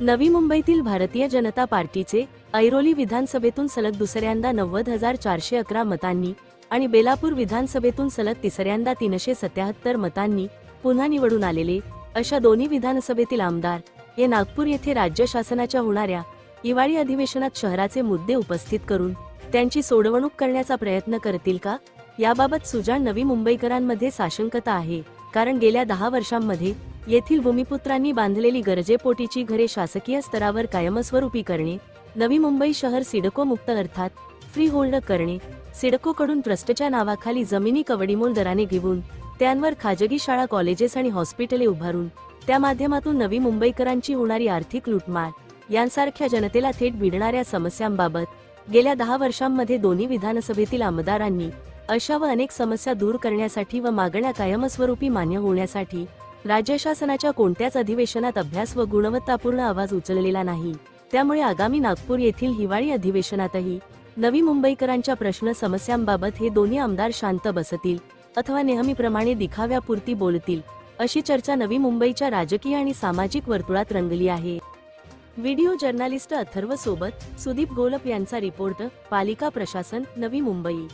नवी मुंबईतील भारतीय जनता पार्टीचे ऐरोली विधानसभेतून सलग दुसऱ्यांदा नव्वद हजार चारशे अकरा मतांनी आणि बेलापूर विधानसभेतून सलग तिसऱ्यांदा तीनशे सत्याहत्तर मतांनी पुन्हा निवडून आलेले अशा दोन्ही विधानसभेतील आमदार हे नागपूर येथे राज्य शासनाच्या होणाऱ्या हिवाळी अधिवेशनात शहराचे मुद्दे उपस्थित करून त्यांची सोडवणूक करण्याचा प्रयत्न करतील का? याबाबत सुजाण नवी मुंबईकरांमध्ये साशंकता आहे कारण गेल्या दहा वर्षांमध्ये येथील भूमिपुत्रांनी बांधलेली गरजेपोटीची घरे शासकीय स्तरावर कायमस्वरूपी करणे नवी मुंबई शहर सिडको मुक्त अर्थात फ्री होल्ड करणे सिडकोकडून ट्रस्टच्या नावाखाली जमिनी कवडीमोल दराने घेऊन त्यांवर खाजगी शाळा कॉलेजेस आणि हॉस्पिटले उभारून त्या माध्यमातून नवी मुंबईकरांची होणारी आर्थिक लुटमार यांसारख्या जनतेला थेट भिडणाऱ्या समस्यांबाबत गेल्या दहा वर्षांमध्ये दोन्ही विधानसभेतील आमदारांनी अशा व अनेक समस्या दूर करण्यासाठी व मागण्या कायमस्वरूपी मान्य होण्यासाठी राज्य शासनाच्या कोणत्याच अधिवेशनात अभ्यास व गुणवत्तापूर्ण आवाज उचललेला नाही. त्यामुळे आगामी नागपूर येथील हिवाळी अधिवेशनातही नवी मुंबईकरांच्या प्रश्न समस्यांबाबत हे दोन्ही आमदार शांत बसतील अथवा नेहमीप्रमाणे दिखाव्यापुरती बोलतील अशी चर्चा नवी मुंबईच्या राजकीय आणि सामाजिक वर्तुळात रंगली आहे. व्हिडिओ जर्नालिस्ट अथर्व सोबत सुदीप गोलप यांचा रिपोर्ट पालिका प्रशासन नवी मुंबई.